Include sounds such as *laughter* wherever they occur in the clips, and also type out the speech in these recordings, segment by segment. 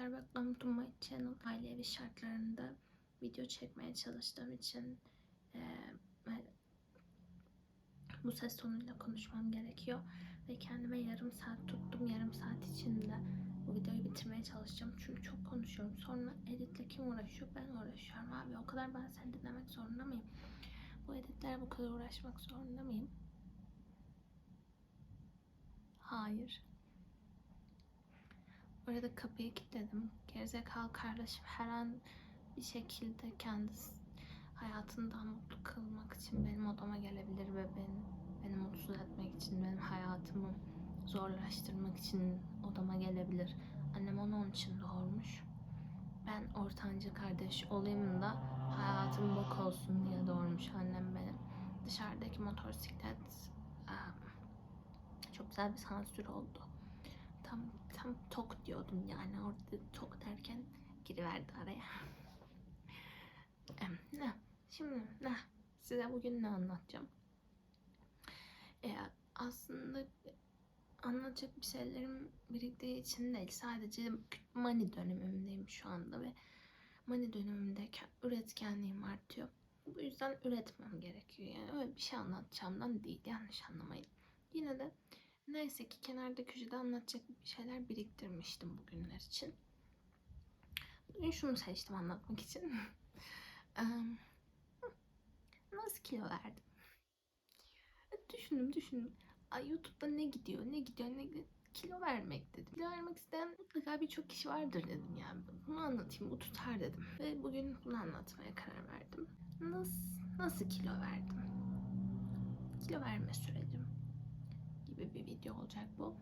Merhabalar, welcome to my channel. Aile evi şartlarında video çekmeye çalıştığım için eee, bu ses tonuyla konuşmam gerekiyor. Ve kendime yarım saat tuttum. Yarım saat içinde bu videoyu bitirmeye çalışacağım. Çünkü çok konuşuyorum. Sonra editle kim uğraşıyor? Ben uğraşıyorum abi. O kadar ben seni dinlemek zorunda mıyım? Bu editler bu kadar uğraşmak zorunda mıyım? Hayır. Orada kapıyı kilitledim. Gerizekalı kardeşim her an bir şekilde kendisi hayatından mutlu kılmak için benim odama gelebilir ve beni, beni mutsuz etmek için, benim hayatımı zorlaştırmak için odama gelebilir. Annem onu onun için doğurmuş. Ben ortancı kardeş olayım da hayatım bok olsun diye doğurmuş annem benim. Dışarıdaki motosiklet çok güzel bir sansür oldu. Tam tam tok diyordum yani orada tok derken giriverdi araya. Ne? Şimdi ne? Size bugün ne anlatacağım? E, aslında anlatacak bir şeylerim biriktiği için değil. Sadece money dönemimdeyim şu anda ve money dönemimdeyken üretkenliğim artıyor. Bu yüzden üretmem gerekiyor. Yani öyle bir şey anlatacağımdan değil. Yanlış anlamayın. Yine de Neyse ki kenarda köşede anlatacak bir şeyler biriktirmiştim bugünler için. Bugün şunu seçtim anlatmak için. *laughs* Nasıl kilo verdim? Düşündüm düşündüm. Ay YouTube'da ne gidiyor ne gidiyor ne gidiyor. Kilo vermek dedim. Kilo vermek isteyen mutlaka birçok kişi vardır dedim yani. Bunu anlatayım bu tutar dedim. Ve bugün bunu anlatmaya karar verdim. Nasıl, nasıl kilo verdim? Kilo verme sürecim gibi bir video olacak bu.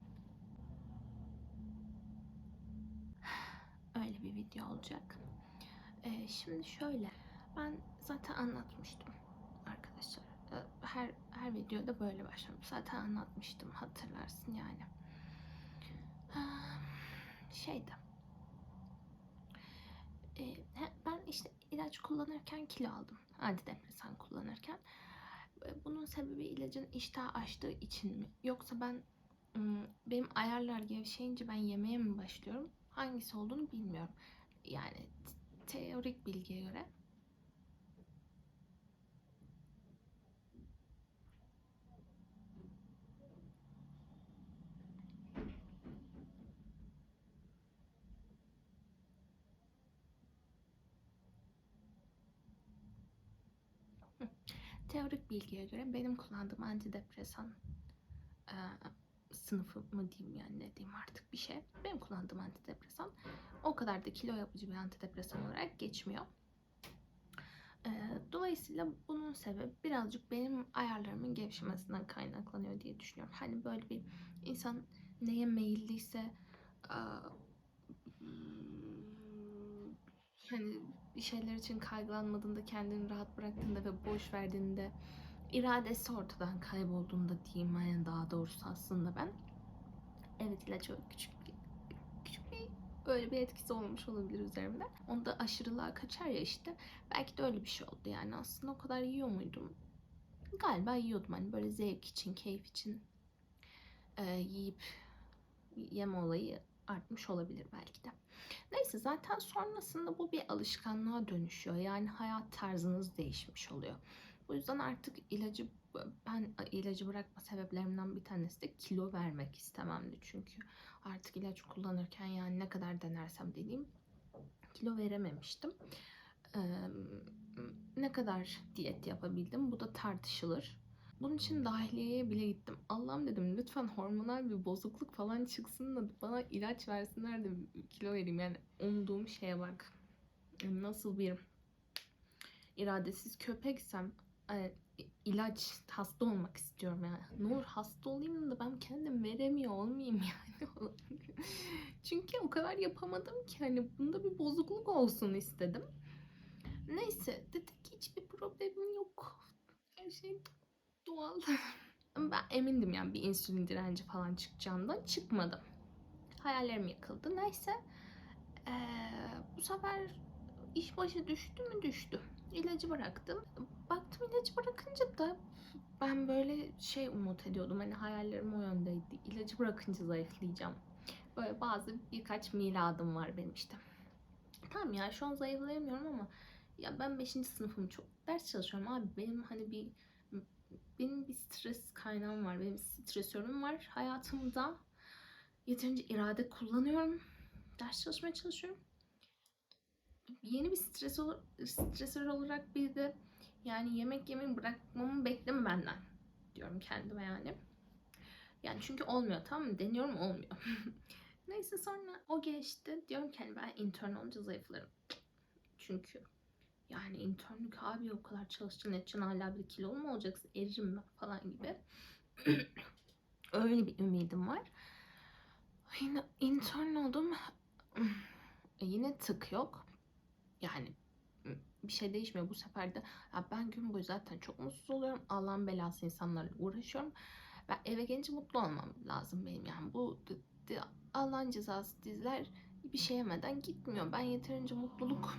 *sighs* Öyle bir video olacak. Ee, şimdi şöyle, ben zaten anlatmıştım arkadaşlar. Ee, Her her videoda böyle başladım. Zaten anlatmıştım, hatırlarsın yani. *sighs* Şeydi. Ee, ben işte ilaç kullanırken kilo aldım. Antidepresan kullanırken. E, Bunun sebebi ilacın iştah açtığı için mi? Yoksa ben benim ayarlar gevşeyince ben yemeye mi başlıyorum? Hangisi olduğunu bilmiyorum. Yani teorik bilgiye göre teorik bilgiye göre benim kullandığım antidepresan e, sınıfı mı diyeyim yani ne diyeyim artık bir şey. Benim kullandığım antidepresan o kadar da kilo yapıcı bir antidepresan olarak geçmiyor. E, dolayısıyla bunun sebebi birazcık benim ayarlarımın gevşemesinden kaynaklanıyor diye düşünüyorum. Hani böyle bir insan neye meyilliyse e, hani bir şeyler için kaygılanmadığında, kendini rahat bıraktığında ve boş verdiğinde, iradesi ortadan kaybolduğunda diyeyim yani daha doğrusu aslında ben. Evet ilaç öyle küçük böyle bir etkisi olmuş olabilir üzerimde. Onda aşırılığa kaçar ya işte. Belki de öyle bir şey oldu yani. Aslında o kadar yiyor muydum? Galiba yiyordum hani böyle zevk için, keyif için e, yiyip yeme olayı artmış olabilir belki de. Neyse zaten sonrasında bu bir alışkanlığa dönüşüyor. Yani hayat tarzınız değişmiş oluyor. Bu yüzden artık ilacı ben ilacı bırakma sebeplerimden bir tanesi de kilo vermek istememdi. Çünkü artık ilaç kullanırken yani ne kadar denersem deneyeyim kilo verememiştim. Ee, ne kadar diyet yapabildim bu da tartışılır. Bunun için dahiliyeye bile gittim. Allah'ım dedim lütfen hormonal bir bozukluk falan çıksın da bana ilaç versinler de kilo vereyim. Yani umduğum şeye bak. Nasıl bir iradesiz köpeksem e, ilaç hasta olmak istiyorum yani. Ne olur hasta olayım da ben kendim veremiyor olmayayım *laughs* yani. Çünkü o kadar yapamadım ki hani bunda bir bozukluk olsun istedim. Neyse dedik hiçbir problemim yok. Her şey doğal. Ben emindim yani bir insülin direnci falan çıkacağından çıkmadı. Hayallerim yıkıldı. Neyse. Ee, bu sefer iş başı düştü mü düştü. İlacı bıraktım. Baktım ilacı bırakınca da ben böyle şey umut ediyordum. Hani hayallerim o yöndeydi. İlacı bırakınca zayıflayacağım. Böyle bazı birkaç miladım var benim işte. Tamam ya şu an zayıflayamıyorum ama ya ben 5. sınıfım çok ders çalışıyorum abi. Benim hani bir stres kaynağım var. Benim stresörüm var hayatımda. Yeterince irade kullanıyorum. Ders çalışmaya çalışıyorum. Yeni bir stres ol- stresör olarak bir de yani yemek yemeyi bırakmamı bekleme benden diyorum kendime yani. Yani çünkü olmuyor tamam mı? Deniyorum olmuyor. *laughs* Neyse sonra o geçti. Diyorum ki hani ben intern olunca zayıflarım. Çünkü yani internlük abi o kadar çalışacaksın edeceksin hala bir kilo mu olacaksın eririm ben falan gibi. *clears throat* Öyle bir ümidim var. Yine intern oldum. E, yine tık yok. Yani bir şey değişmiyor bu sefer de. Ya ben gün boyu zaten çok mutsuz oluyorum. Allah'ın belası insanlarla uğraşıyorum. Ben eve gelince mutlu olmam lazım benim yani. Bu Allah'ın cezası dizler bir şey yemeden gitmiyor. Ben yeterince mutluluk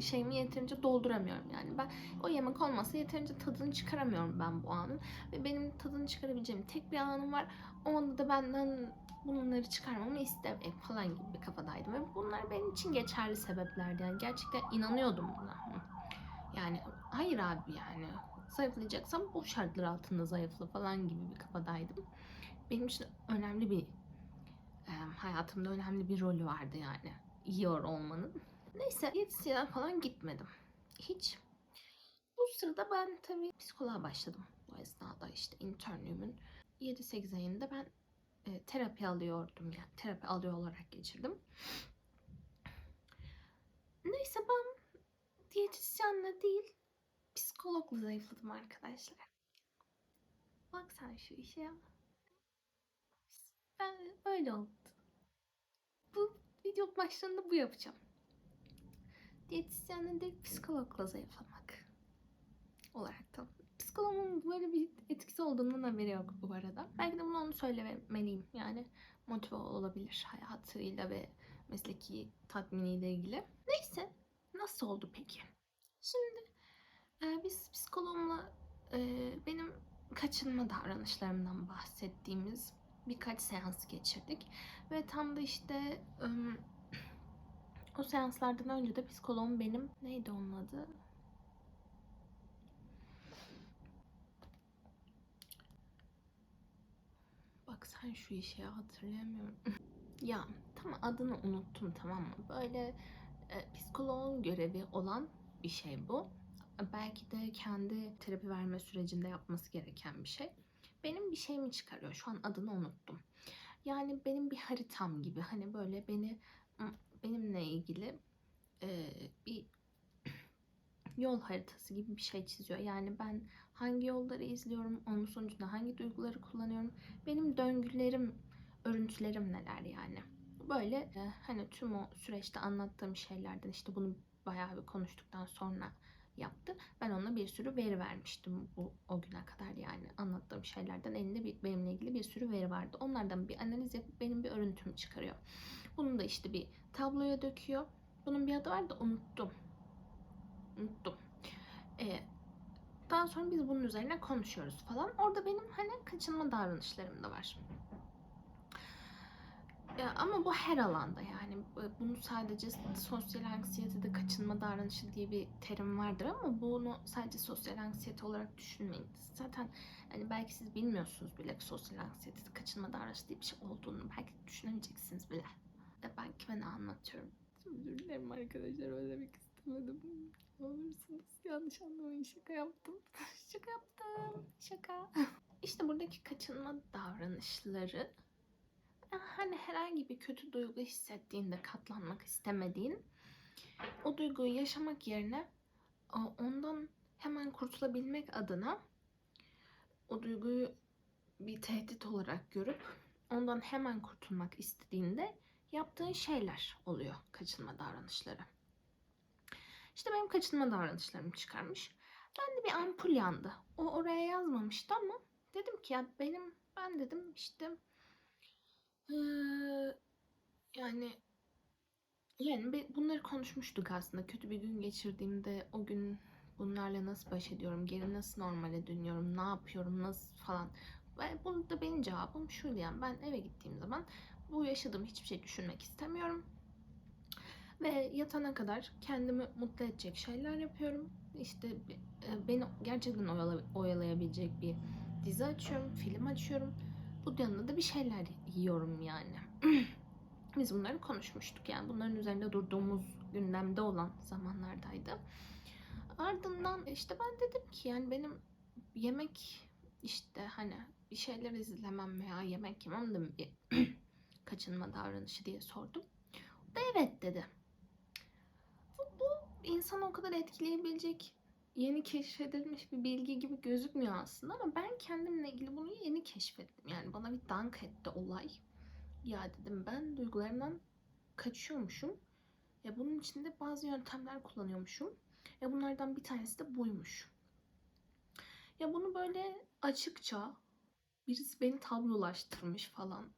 şeyimi yeterince dolduramıyorum yani. Ben o yemek olmasa yeterince tadını çıkaramıyorum ben bu anın. Ve benim tadını çıkarabileceğim tek bir anım var. O anda da benden bunları çıkarmamı istemek falan gibi bir kafadaydım. Ve bunlar benim için geçerli sebeplerdi. Yani gerçekten inanıyordum buna. Yani hayır abi yani zayıflayacaksam bu şartlar altında zayıfla falan gibi bir kafadaydım. Benim için önemli bir hayatımda önemli bir rolü vardı yani yiyor olmanın. Neyse yetişsiyene falan gitmedim. Hiç. Bu sırada ben tabii psikoloğa başladım. Bu esnada işte internlüğümün 7-8 ayında ben e, terapi alıyordum. Yani terapi alıyor olarak geçirdim. Neyse ben diyetisyenle değil psikologla zayıfladım arkadaşlar. Bak sen şu işe ya. Ben öyle oldu. Bu video başlarında bu yapacağım. Diyetisyenle değil psikologla zayıflamak olarak da. Psikologun böyle bir etkisi olduğundan haberi yok bu arada. Belki de bunu onu söylemeliyim. Yani motive olabilir hayatıyla ve mesleki tatminiyle ilgili. Neyse nasıl oldu peki? Şimdi e, biz psikologla e, benim kaçınma davranışlarımdan bahsettiğimiz birkaç seans geçirdik. Ve tam da işte ım, o seanslardan önce de psikoloğum benim neydi onun adı? Bak sen şu ya, hatırlayamıyorum. *laughs* ya tam adını unuttum tamam mı? Böyle e, psikoloğun görevi olan bir şey bu. Belki de kendi terapi verme sürecinde yapması gereken bir şey. Benim bir şeyimi çıkarıyor. Şu an adını unuttum. Yani benim bir haritam gibi. Hani böyle beni benimle ilgili e, bir *clears throat* yol haritası gibi bir şey çiziyor. Yani ben hangi yolları izliyorum, onun sonucunda hangi duyguları kullanıyorum, benim döngülerim, örüntülerim neler yani. Böyle e, hani tüm o süreçte anlattığım şeylerden işte bunu bayağı bir konuştuktan sonra yaptı. Ben ona bir sürü veri vermiştim bu o güne kadar yani anlattığım şeylerden elinde bir, benimle ilgili bir sürü veri vardı. Onlardan bir analiz yapıp benim bir örüntümü çıkarıyor. Bunu da işte bir tabloya döküyor. Bunun bir adı var da unuttum. Unuttum. Ee, daha sonra biz bunun üzerine konuşuyoruz falan. Orada benim hani kaçınma davranışlarım da var. Ya ama bu her alanda yani bunu sadece sosyal anksiyetede kaçınma davranışı diye bir terim vardır ama bunu sadece sosyal anksiyete olarak düşünmeyin. Zaten hani belki siz bilmiyorsunuz bile sosyal anksiyetede kaçınma davranışı diye bir şey olduğunu belki düşünemeyeceksiniz bile. De ben kime ne anlatıyorum? Özür dilerim arkadaşlar öyle demek istemedim. Ne olursunuz yanlış anlamayın şaka yaptım. *laughs* şaka yaptım. Şaka. İşte buradaki kaçınma davranışları hani herhangi bir kötü duygu hissettiğinde katlanmak istemediğin o duyguyu yaşamak yerine ondan hemen kurtulabilmek adına o duyguyu bir tehdit olarak görüp ondan hemen kurtulmak istediğinde yaptığın şeyler oluyor kaçınma davranışları. İşte benim kaçınma davranışlarımı çıkarmış. Ben de bir ampul yandı. O oraya yazmamıştı ama dedim ki ya benim ben dedim işte ee, yani yani bunları konuşmuştuk aslında. Kötü bir gün geçirdiğimde o gün bunlarla nasıl baş ediyorum, geri nasıl normale dönüyorum, ne yapıyorum, nasıl falan. Ve burada benim cevabım şuydu yani ben eve gittiğim zaman bu yaşadığım hiçbir şey düşünmek istemiyorum. Ve yatana kadar kendimi mutlu edecek şeyler yapıyorum. İşte e, beni gerçekten oyala- oyalayabilecek bir dizi açıyorum, film açıyorum. Bu yanında da bir şeyler yiyorum yani. *clears throat* Biz bunları konuşmuştuk yani bunların üzerinde durduğumuz gündemde olan zamanlardaydı. Ardından işte ben dedim ki yani benim yemek işte hani bir şeyler izlemem veya yemek yemem de *clears throat* kaçınma davranışı diye sordum. O da evet dedi. Bu, bu insanı o kadar etkileyebilecek yeni keşfedilmiş bir bilgi gibi gözükmüyor aslında ama ben kendimle ilgili bunu yeni keşfettim. Yani bana bir dank etti olay. Ya dedim ben duygularımdan kaçıyormuşum. Ya bunun için de bazı yöntemler kullanıyormuşum. Ya bunlardan bir tanesi de buymuş. Ya bunu böyle açıkça birisi beni tablolaştırmış falan.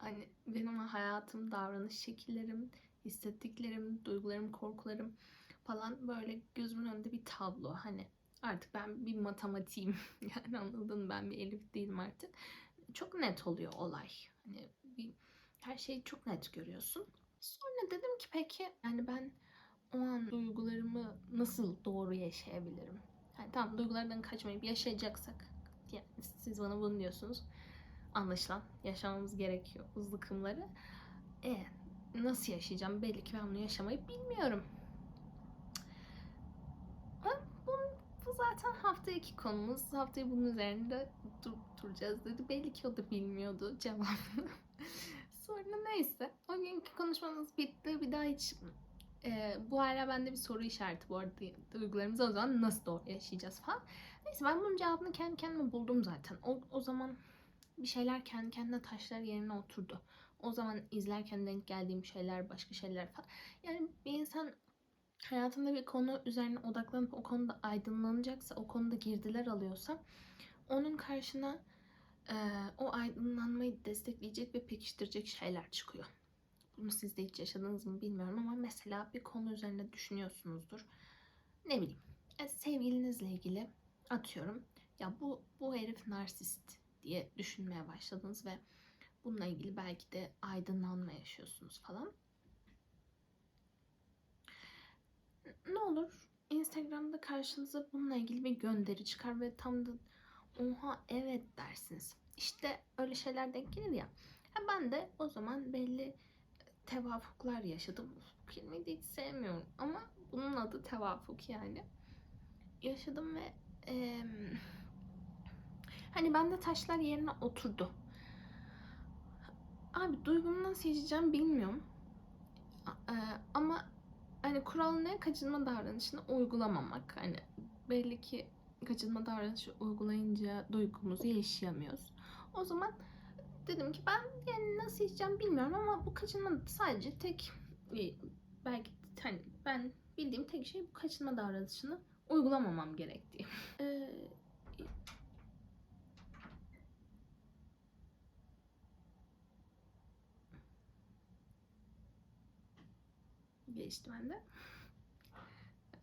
Hani benim hayatım, davranış şekillerim, hissettiklerim, duygularım, korkularım falan böyle gözümün önünde bir tablo. Hani artık ben bir matematiğim. *laughs* yani anladın ben bir Elif değilim artık. Çok net oluyor olay. Hani bir, her şeyi çok net görüyorsun. Sonra dedim ki peki yani ben o an duygularımı nasıl doğru yaşayabilirim? Yani tamam duygulardan kaçmayıp yaşayacaksak yani siz bana bunu diyorsunuz. Anlaşılan yaşamamız gerekiyor bu zıkımları. E nasıl yaşayacağım? Belli ki ben bunu yaşamayı bilmiyorum. Bu zaten hafta iki konumuz. Haftayı bunun üzerinde dur, duracağız dedi. Belli ki o da bilmiyordu cevabını. *laughs* Sonra neyse. O günkü konuşmamız bitti. Bir daha hiç e, bu hala bende bir soru işareti bu arada duygularımızı o zaman nasıl doğru yaşayacağız falan. Neyse ben bunun cevabını kendi kendime buldum zaten. O, o zaman bir şeyler kendi kendine taşlar yerine oturdu. O zaman izlerken denk geldiğim şeyler, başka şeyler falan. Yani bir insan hayatında bir konu üzerine odaklanıp o konuda aydınlanacaksa, o konuda girdiler alıyorsa onun karşına e, o aydınlanmayı destekleyecek ve pekiştirecek şeyler çıkıyor. Bunu siz de hiç yaşadınız mı bilmiyorum ama mesela bir konu üzerine düşünüyorsunuzdur. Ne bileyim, e, sevgilinizle ilgili atıyorum. Ya bu bu herif narsist diye düşünmeye başladınız ve bununla ilgili belki de aydınlanma yaşıyorsunuz falan. Ne olur Instagram'da karşınıza bununla ilgili bir gönderi çıkar ve tam da oha evet dersiniz. İşte öyle şeyler denk gelir ya. Ha ben de o zaman belli tevafuklar yaşadım. Bu kelimeyi de hiç sevmiyorum ama bunun adı tevafuk yani. Yaşadım ve eee Hani bende taşlar yerine oturdu. Abi duygumu nasıl yaşayacağım bilmiyorum. A- e, ama hani kural ne? Kaçınma davranışını uygulamamak. Hani belli ki kaçınma davranışı uygulayınca duygumuzu yaşayamıyoruz. O zaman dedim ki ben yani nasıl yaşayacağım bilmiyorum ama bu kaçınma sadece tek bir- belki hani ben bildiğim tek şey bu kaçınma davranışını uygulamamam gerektiği. Ee, geçti bende.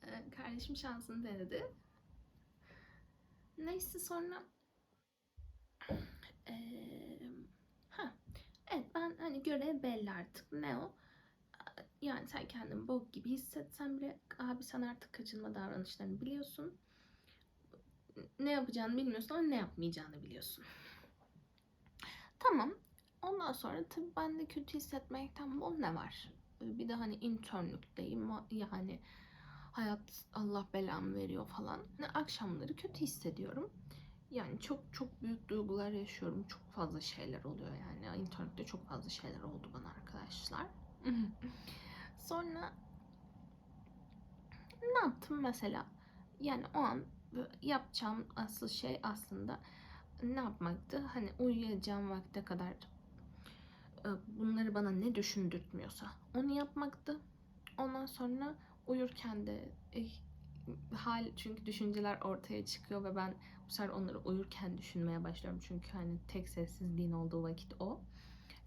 Ee, kardeşim şansını denedi. Neyse sonra ee, ha evet ben hani görev belli artık. Ne o? Yani sen kendini bok gibi hissetsen bile abi sen artık kaçınma davranışlarını biliyorsun. Ne yapacağını bilmiyorsun ama ne yapmayacağını biliyorsun. Tamam. Ondan sonra tabii ben de kötü hissetmekten bu ne var bir de hani internlükteyim yani hayat Allah belamı veriyor falan. Yani akşamları kötü hissediyorum. Yani çok çok büyük duygular yaşıyorum. Çok fazla şeyler oluyor yani. İnternette çok fazla şeyler oldu bana arkadaşlar. *laughs* Sonra ne yaptım mesela? Yani o an yapacağım asıl şey aslında ne yapmaktı? Hani uyuyacağım vakte kadar bunları bana ne düşündürtmüyorsa onu yapmaktı. Ondan sonra uyurken de e, hal çünkü düşünceler ortaya çıkıyor ve ben bu sefer onları uyurken düşünmeye başlıyorum. Çünkü hani tek sessizliğin olduğu vakit o.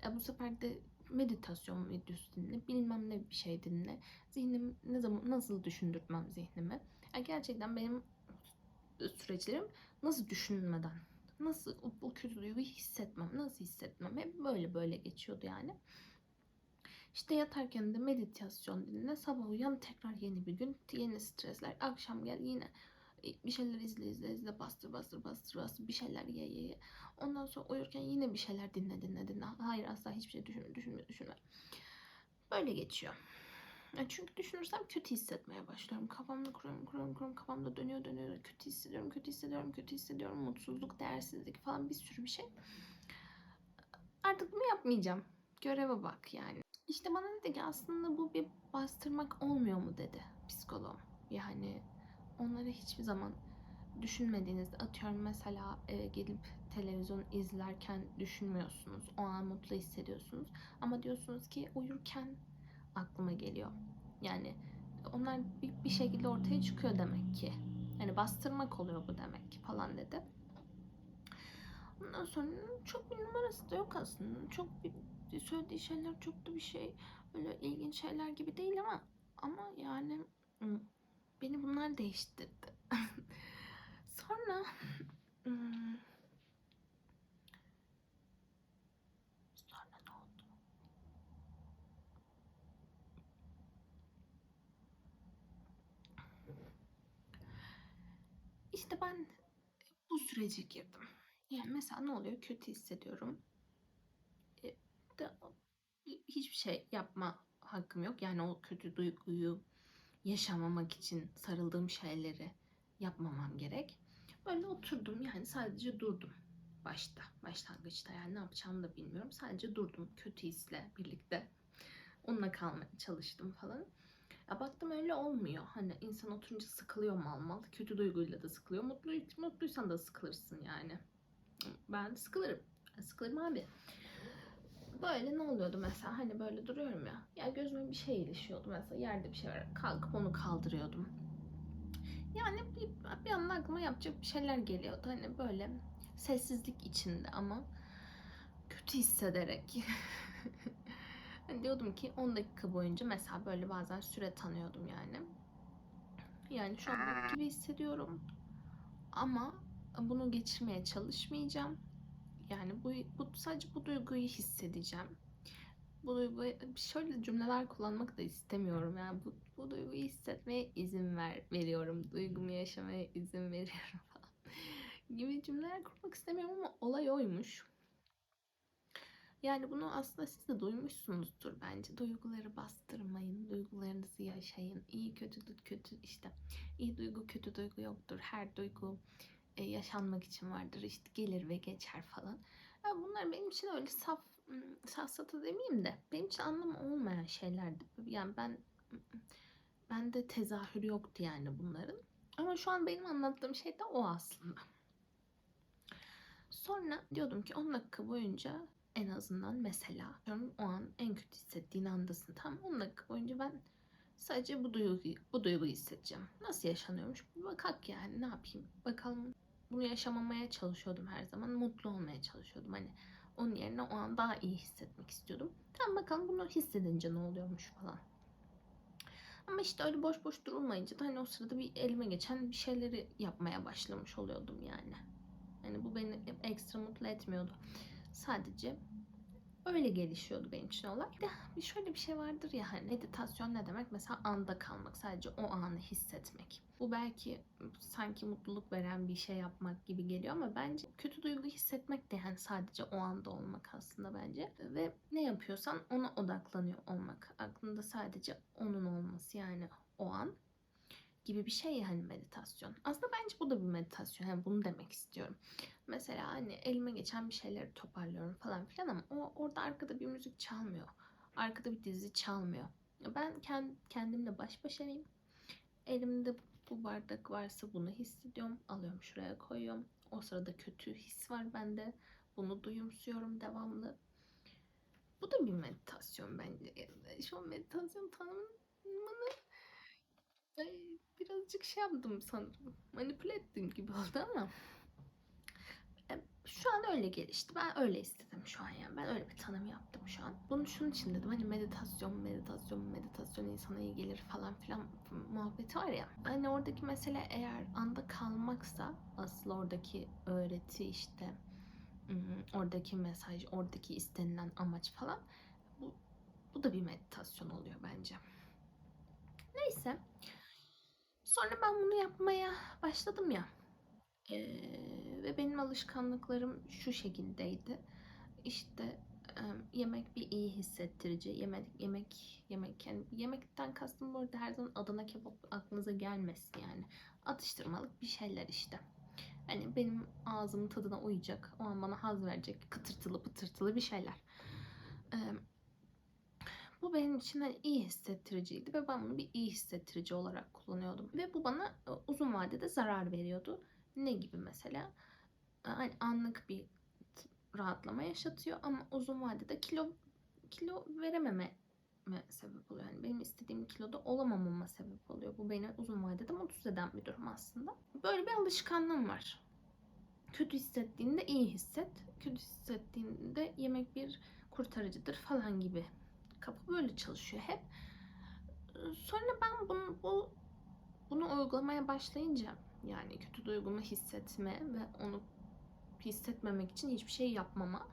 E, bu sefer de meditasyon videosu dinle, bilmem ne bir şey dinle. Zihnim ne zaman nasıl düşündürtmem zihnimi. Yani gerçekten benim süreçlerim nasıl düşünmeden nasıl o, o kötü duyguyu hissetmem, nasıl hissetmem hep böyle böyle geçiyordu yani. İşte yatarken de meditasyon dinle, sabah uyan tekrar yeni bir gün, yeni stresler, akşam gel yine e, bir şeyler izle izle izle bastır bastır bastır bastır bir şeyler ye ye ye. Ondan sonra uyurken yine bir şeyler dinle dinle dinle. Hayır asla hiçbir şey düşünme düşünme düşünme. Böyle geçiyor. Çünkü düşünürsem kötü hissetmeye başlıyorum. Kafamda kuruyorum, kuruyorum, kuruyorum. Kafamda dönüyor, dönüyor. Kötü hissediyorum, kötü hissediyorum, kötü hissediyorum. Mutsuzluk, değersizlik falan bir sürü bir şey. Artık bunu yapmayacağım. Göreve bak yani. İşte bana dedi ki aslında bu bir bastırmak olmuyor mu dedi psikoloğum. Yani onları hiçbir zaman düşünmediğinizde atıyorum mesela eve gelip televizyon izlerken düşünmüyorsunuz. O an mutlu hissediyorsunuz. Ama diyorsunuz ki uyurken aklıma geliyor. Yani onlar bir, bir şekilde ortaya çıkıyor demek ki. Yani bastırmak oluyor bu demek ki falan dedi. Ondan sonra çok bir numarası da yok aslında. Çok bir söylediği şeyler çok da bir şey öyle ilginç şeyler gibi değil ama ama yani beni bunlar değiştirdi. *laughs* Sonra İşte ben bu sürece girdim. Yani mesela ne oluyor? Kötü hissediyorum. E, hiçbir şey yapma hakkım yok. Yani o kötü duyguyu yaşamamak için sarıldığım şeyleri yapmamam gerek. Böyle oturdum yani sadece durdum başta, başlangıçta yani ne yapacağımı da bilmiyorum. Sadece durdum kötü hisle birlikte. Onunla kalmaya çalıştım falan. Ya baktım öyle olmuyor. Hani insan oturunca sıkılıyor mal mal. Kötü duyguyla da sıkılıyor. Mutlu, mutluysan da sıkılırsın yani. Ben sıkılırım. Ben sıkılırım abi. Böyle ne oluyordu mesela hani böyle duruyorum ya. Ya gözüme bir şey ilişiyordu mesela yerde bir şey var. Kalkıp onu kaldırıyordum. Yani bir, bir anda aklıma yapacak bir şeyler geliyordu. Hani böyle sessizlik içinde ama kötü hissederek. *laughs* hani diyordum ki 10 dakika boyunca mesela böyle bazen süre tanıyordum yani. Yani şu an gibi hissediyorum. Ama bunu geçirmeye çalışmayacağım. Yani bu, bu sadece bu duyguyu hissedeceğim. Bu duyguyu şöyle cümleler kullanmak da istemiyorum. Yani bu, bu duyguyu hissetmeye izin ver veriyorum. Duygumu yaşamaya izin veriyorum *laughs* falan. gibi cümleler kurmak istemiyorum ama olay oymuş. Yani bunu aslında siz de duymuşsunuzdur bence. Duyguları bastırmayın, duygularınızı yaşayın. İyi kötü kötü işte. İyi duygu kötü duygu yoktur. Her duygu e, yaşanmak için vardır. İşte gelir ve geçer falan. Yani bunlar benim için öyle saf safsatı demeyeyim de benim için anlamı olmayan şeylerdi. Yani ben bende tezahür yoktu yani bunların. Ama şu an benim anlattığım şey de o aslında. Sonra diyordum ki 10 dakika boyunca en azından mesela o an en kötü hissettiğin andasın. Tam 10 dakika boyunca ben sadece bu duyguyu, bu duyguyu hissedeceğim. Nasıl yaşanıyormuş? Bir bakak yani ne yapayım? Bakalım bunu yaşamamaya çalışıyordum her zaman. Mutlu olmaya çalışıyordum. Hani onun yerine o an daha iyi hissetmek istiyordum. Tamam bakalım bunu hissedince ne oluyormuş falan. Ama işte öyle boş boş durulmayınca da hani o sırada bir elime geçen bir şeyleri yapmaya başlamış oluyordum yani. Yani bu beni ekstra mutlu etmiyordu. Sadece öyle gelişiyordu benim için olay. Bir şöyle bir şey vardır ya hani meditasyon ne demek? Mesela anda kalmak, sadece o anı hissetmek. Bu belki sanki mutluluk veren bir şey yapmak gibi geliyor ama bence kötü duygu hissetmek de yani sadece o anda olmak aslında bence. Ve ne yapıyorsan ona odaklanıyor olmak. Aklında sadece onun olması yani o an gibi bir şey yani meditasyon. Aslında bence bu da bir meditasyon. Yani bunu demek istiyorum. Mesela hani elime geçen bir şeyleri toparlıyorum falan filan ama o orada arkada bir müzik çalmıyor. Arkada bir dizi çalmıyor. Ben kendimle baş başayım. Elimde bu bardak varsa bunu hissediyorum. Alıyorum şuraya koyuyorum. O sırada kötü his var bende. Bunu duyumsuyorum devamlı. Bu da bir meditasyon bence. Şu meditasyon tanımını birazcık şey yaptım sanırım. Manipüle ettiğim gibi oldu ama şu an öyle gelişti. Ben öyle istedim şu an yani. Ben öyle bir tanım yaptım şu an. Bunu şunun için dedim. Hani meditasyon, meditasyon, meditasyon insana iyi gelir falan filan muhabbeti var ya. Hani oradaki mesele eğer anda kalmaksa asıl oradaki öğreti işte oradaki mesaj, oradaki istenilen amaç falan bu, bu da bir meditasyon oluyor bence. Neyse. Sonra ben bunu yapmaya başladım ya. Ee, ve benim alışkanlıklarım şu şekildeydi. İşte yemek bir iyi hissettirici. Yemek yemek yemek yani yemekten kastım bu arada her zaman Adana kebap aklınıza gelmesin yani. Atıştırmalık bir şeyler işte. Hani benim ağzımın tadına uyacak, o an bana haz verecek, kıtırtılı pıtırtılı bir şeyler. Bu benim için hani iyi hissettiriciydi ve ben bunu bir iyi hissettirici olarak kullanıyordum. Ve bu bana e, uzun vadede zarar veriyordu. Ne gibi mesela? Hani anlık bir rahatlama yaşatıyor ama uzun vadede kilo kilo verememe sebep oluyor. Yani benim istediğim kiloda olamamama sebep oluyor. Bu beni uzun vadede mutsuz eden bir durum aslında. Böyle bir alışkanlığım var. Kötü hissettiğinde iyi hisset. Kötü hissettiğinde yemek bir kurtarıcıdır falan gibi. Kapı böyle çalışıyor hep. Sonra ben bunu, bu bunu uygulamaya başlayınca yani kötü duygumu hissetme ve onu hissetmemek için hiçbir şey yapmama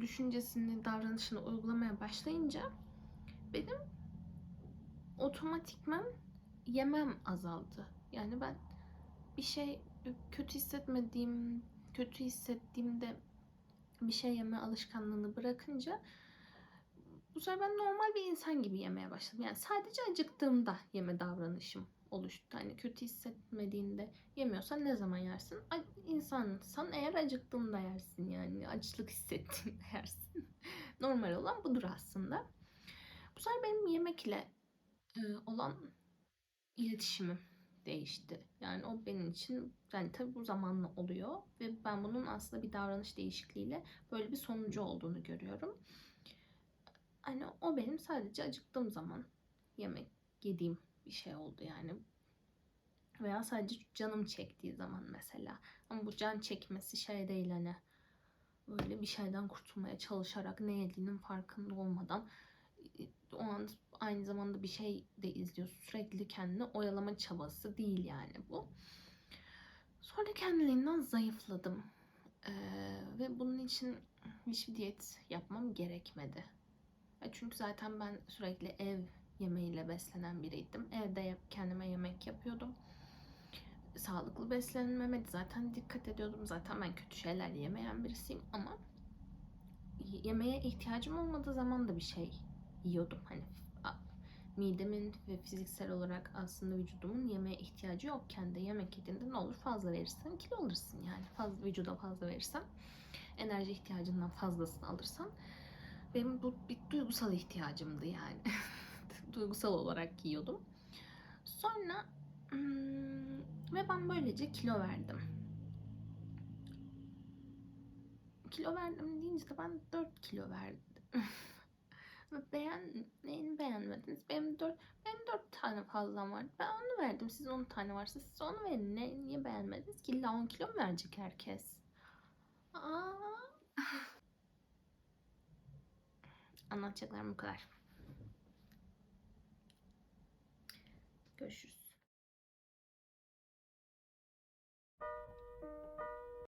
düşüncesini, davranışını uygulamaya başlayınca benim otomatikman yemem azaldı. Yani ben bir şey kötü hissetmediğim, kötü hissettiğimde bir şey yeme alışkanlığını bırakınca bu sefer ben normal bir insan gibi yemeye başladım. Yani sadece acıktığımda yeme davranışım oluştu. Hani kötü hissetmediğinde yemiyorsan ne zaman yersin? İnsansan eğer acıktığında yersin yani. Açlık hissettiğinde *laughs* yersin. Normal olan budur aslında. Bu sefer benim yemekle e, olan iletişimim değişti. Yani o benim için yani tabii bu zamanla oluyor ve ben bunun aslında bir davranış değişikliğiyle böyle bir sonucu olduğunu görüyorum. Hani o benim sadece acıktığım zaman yemek yediğim bir şey oldu yani. Veya sadece canım çektiği zaman mesela. Ama bu can çekmesi şey değil hani böyle bir şeyden kurtulmaya çalışarak ne yediğinin farkında olmadan o an aynı zamanda bir şey de izliyorsun. Sürekli kendini oyalama çabası değil yani bu. Sonra kendiliğinden zayıfladım. Ee, ve bunun için hiçbir diyet yapmam gerekmedi. Çünkü zaten ben sürekli ev yemeğiyle beslenen biriydim. Evde kendime yemek yapıyordum. Sağlıklı beslenmeme zaten dikkat ediyordum. Zaten ben kötü şeyler yemeyen birisiyim ama yemeğe ihtiyacım olmadığı zaman da bir şey yiyordum. Hani midemin ve fiziksel olarak aslında vücudumun yemeğe ihtiyacı yokken de yemek yediğinde ne olur fazla verirsen kilo alırsın yani. Fazla vücuda fazla verirsen enerji ihtiyacından fazlasını alırsan benim bu bir duygusal ihtiyacımdı yani. *laughs* duygusal olarak yiyordum. Sonra hmm, ve ben böylece kilo verdim. Kilo verdim deyince de ben 4 kilo verdim. *laughs* Beğen, neyini beğenmediniz? Benim 4, benim 4 tane fazlam var. Ben onu verdim. Siz 10 tane varsa siz onu verin. Ne, niye beğenmediniz ki? İlla 10 kilo mu verecek herkes? Aa. Anlatacaklarım bu kadar. Görüşürüz.